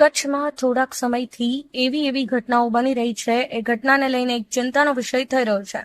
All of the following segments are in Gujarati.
કચ્છમાં થોડાક સમયથી એવી એવી ઘટનાઓ બની રહી છે. એ ઘટનાને લઈને એક ચિંતાનો વિષય થઈ રહ્યો છે.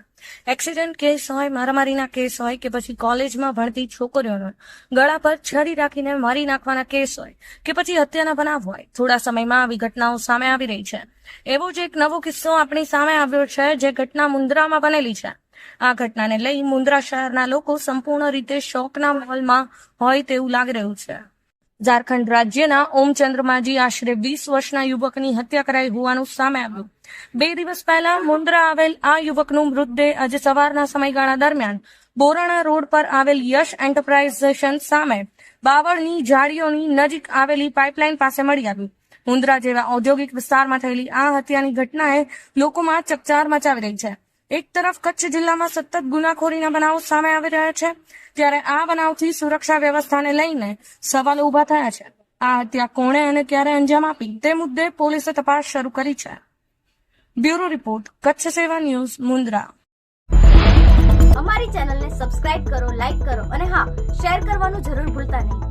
એક્સિડન્ટ કેસ હોય, મારામારીના કેસ હોય કે પછી કોલેજમાં ભણતી છોકરીઓનો ગળા પર છરી રાખીને મારી નાખવાના કેસ હોય કે પછી હત્યાના બનાવ હોય, થોડા સમયમાં આવી ઘટનાઓ સામે આવી રહી છે. એવો જ એક નવો કિસ્સો આપણી સામે આવ્યો છે જે ઘટના મુન્દ્રામાં બનેલી છે. આ ઘટનાને લઈ મુન્દ્રા શહેરના લોકો સંપૂર્ણ રીતે શોકના માહોલમાં હોય તેવું લાગી રહ્યું છે. ઝારખંડ રાજ્યના ઓમચંદ્રમાજી આશરે વીસ વર્ષના યુવકની હત્યા કરાઈ હોવાનું સામે આવ્યું. બે દિવસ પહેલા મુન્દ્રા આવેલ આ યુવકનું મૃતદેહ આજે સવારના સમયગાળા દરમિયાન બોરાણા રોડ પર આવેલ યશ એન્ટરપ્રાઇઝેશન સામે બાવળની જાળીઓની નજીક આવેલી પાઇપલાઇન પાસે મળી આવ્યું મુન્દ્રા જેવા ઔદ્યોગિક વિસ્તારમાં થયેલી આ હત્યાની ઘટનાએ લોકોમાં ચકચાર મચાવી રહી છે. એક તરફ કચ્છ જિલ્લામાં સતત ગુનાખોરીના બનાવો સામે આવી રહ્યા છે, ત્યારે આ બનાવથી સુરક્ષા વ્યવસ્થાને લઈને સવાલો ઊભા થયા છે. આ હત્યા કોણે અને ક્યારે અંજામ આપી તે મુદ્દે પોલીસે તપાસ શરૂ કરી છે. બ્યુરો રિપોર્ટ, કચ્છ સેવા ન્યૂઝ, મુન્દ્રા. અમારી ચેનલને સબસ્ક્રાઇબ કરો, લાઇક કરો અને હા, શેર કરવાનું જરૂર ભૂલતા નહીં.